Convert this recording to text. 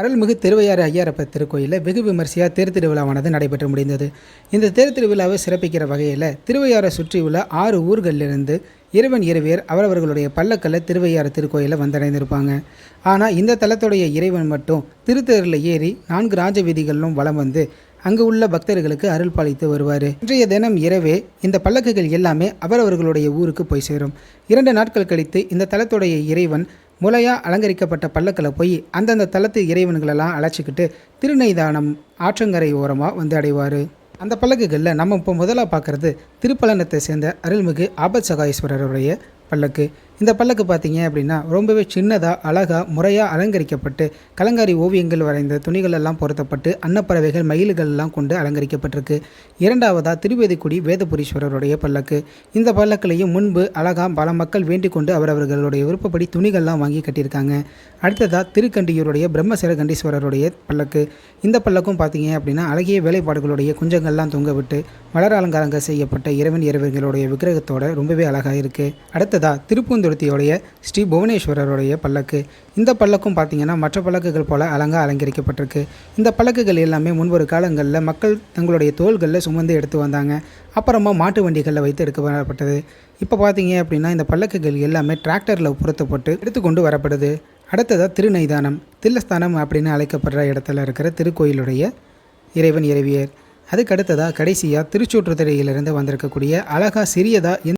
அருள்மிகு திருவையாறு ஐயாரப்பர் திருக்கோயிலில் வெகு விமர்சையாக தேர் திருவிழாவானது நடைபெற்று முடிந்தது. இந்த தேர் திருவிழாவை சிறப்பிக்கிற வகையில் திருவையாறை சுற்றியுள்ள ஆறு ஊர்களிலிருந்து இறைவன் இறைவியர் அவரவர்களுடைய பல்லக்கல்ல திருவையாறு திருக்கோயிலில் வந்தடைந்திருப்பாங்க. ஆனால் இந்த தலத்துடைய இறைவன் மட்டும் திருத்தேரில் ஏறி நான்கு ராஜ வீதிகளிலும் வலம் வந்து அங்கு உள்ள பக்தர்களுக்கு அருள் பாலித்து வருவார். இன்றைய தினம் இரவே இந்த பல்லக்குகள் எல்லாமே அவரவர்களுடைய ஊருக்கு போய் சேரும். இரண்டு நாட்கள் கழித்து இந்த தலத்துடைய இறைவன் முலையாக அலங்கரிக்கப்பட்ட பல்லக்கில் போய் அந்தந்த தளத்து இறைவன்களெல்லாம் அழைச்சிக்கிட்டு திருநெய்தானம் ஆற்றங்கரை ஓரமாக வந்து அடைவார். அந்த பல்லக்குகளில் நம்ம இப்போ முதலாக பார்க்குறது திருப்பலனத்தை சேர்ந்த அருள்மிகு ஆபத் சகாயேஸ்வரருடைய பல்லக்கு. இந்த பல்லக்கு பார்த்தீங்க அப்படின்னா ரொம்பவே சின்னதாக அழகாக முறையாக அலங்கரிக்கப்பட்டு கலங்காரி ஓவியங்கள் வரைந்த துணிகள் எல்லாம் பொருத்தப்பட்டு அன்னப்பறவைகள் மயில்கள் எல்லாம் கொண்டு அலங்கரிக்கப்பட்டிருக்கு. இரண்டாவதாக திருவேதிக்குடி வேதபுரீஸ்வரருடைய பல்லக்கு. இந்த பல்லக்கிலையும் முன்பு அழகாக பல மக்கள் வேண்டிக் கொண்டு அவரவர்களுடைய விருப்பப்படி துணிகள்லாம் வாங்கி கட்டியிருக்காங்க. அடுத்ததாக திருக்கண்டியூருடைய பிரம்மசிரகண்டீஸ்வரருடைய பல்லக்கு. இந்த பல்லக்கும் பார்த்தீங்க அப்படின்னா அழகிய வேலைப்பாடுகளுடைய குஞ்சங்கள்லாம் தொங்க விட்டு மலர் அலங்காரங்கள் செய்யப்பட்ட இறைவன் இறைவர்களுடைய விக்கிரகத்தோட ரொம்பவே அழகாக இருக்குது அடுத்ததாக திருப்பூந்துருத்தியோடைய ஸ்ரீ புவனேஸ்வரருடைய பல்லக்கு. இந்த பல்லக்கும் பார்த்தீங்கன்னா மற்ற பல்லக்குகள் போல அலங்கா அலங்கரிக்கப்பட்டிருக்கு. இந்த பல்லக்குகள் எல்லாமே முன்பொரு காலங்களில் மக்கள் தங்களுடைய தோள்களில் சுமந்து எடுத்து வந்தாங்க. அப்புறமா மாட்டு வண்டிகளில் வைத்து எடுக்க வரப்பட்டது இப்போ பார்த்தீங்க அப்படின்னா இந்த பல்லக்குகள் எல்லாமே டிராக்டரில் பொருத்தப்பட்டு எடுத்துக்கொண்டு வரப்படுது. அடுத்ததாக திருநைதானம். தில்லஸ்தானம் அப்படின்னு அழைக்கப்படுற இடத்துல இருக்கிற திருக்கோயிலுடைய இறைவன் இறைவியர். அதுக்கு அடுத்ததாக கடைசியாக திருச்சூற்றுத்துறையிலிருந்து வந்திருக்கக்கூடிய அழகா சிறியதாக